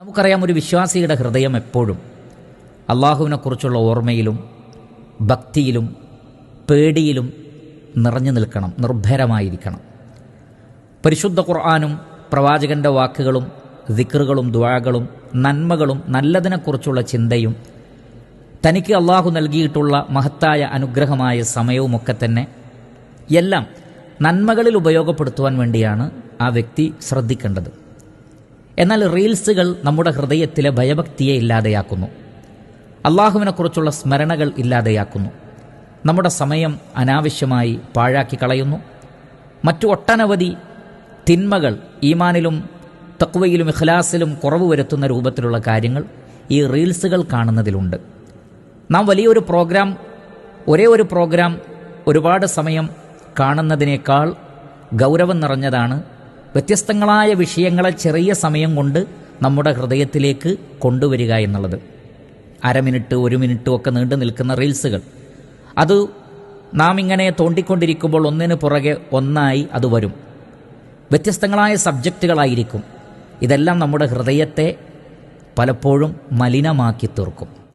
നമുക്കറിയാം ഒരു വിശ്വാസിയുടെ ഹൃദയം എപ്പോഴും അള്ളാഹുവിനെക്കുറിച്ചുള്ള ഓർമ്മയിലും ഭക്തിയിലും പേടിയിലും നിറഞ്ഞു നിൽക്കണം നിർഭരമായിരിക്കണം. പരിശുദ്ധ ഖുർആാനും പ്രവാചകന്റെ വാക്കുകളും ദിക്റുകളും ദ്വാകളും നന്മകളും നല്ലതിനെക്കുറിച്ചുള്ള ചിന്തയും തനിക്ക് അള്ളാഹു നൽകിയിട്ടുള്ള മഹത്തായ അനുഗ്രഹമായ സമയവുമൊക്കെ തന്നെ എല്ലാം നന്മകളിൽ ഉപയോഗപ്പെടുത്തുവാൻ വേണ്ടിയാണ് ആ വ്യക്തി ശ്രദ്ധിക്കേണ്ടത്. എന്നാൽ റീൽസുകൾ നമ്മുടെ ഹൃദയത്തിലെ ഭയഭക്തിയെ ഇല്ലാതെയാക്കുന്നു. അള്ളാഹുവിനെക്കുറിച്ചുള്ള സ്മരണകൾ ഇല്ലാതെയാക്കുന്നു. നമ്മുടെ സമയം അനാവശ്യമായി പാഴാക്കി കളയുന്നു. മറ്റു ഒട്ടനവധി തിന്മകൾ ഈമാനിലും തക്വയിലും ഇഖ്ലാസിലും കുറവ് വരുത്തുന്ന രൂപത്തിലുള്ള കാര്യങ്ങൾ ഈ റീൽസുകൾ കാണുന്നതിലുണ്ട്. നാം വലിയൊരു പ്രോഗ്രാം ഒരേ ഒരു പ്രോഗ്രാം ഒരുപാട് സമയം കാണുന്നതിനേക്കാൾ ഗൗരവം നിറഞ്ഞതാണ് വ്യത്യസ്തങ്ങളായ വിഷയങ്ങളെ ചെറിയ സമയം കൊണ്ട് നമ്മുടെ ഹൃദയത്തിലേക്ക് കൊണ്ടുവരിക എന്നുള്ളത്. അര മിനിറ്റ് ഒരു മിനിറ്റും ഒക്കെ നീണ്ടു നിൽക്കുന്ന റീൽസുകൾ. അത് നാം ഇങ്ങനെ തോണ്ടിക്കൊണ്ടിരിക്കുമ്പോൾ ഒന്നിന് പുറകെ ഒന്നായി അത് വരും. വ്യത്യസ്തങ്ങളായ സബ്ജക്റ്റുകളായിരിക്കും. ഇതെല്ലാം നമ്മുടെ ഹൃദയത്തെ പലപ്പോഴും മലിനമാക്കി തീർക്കും.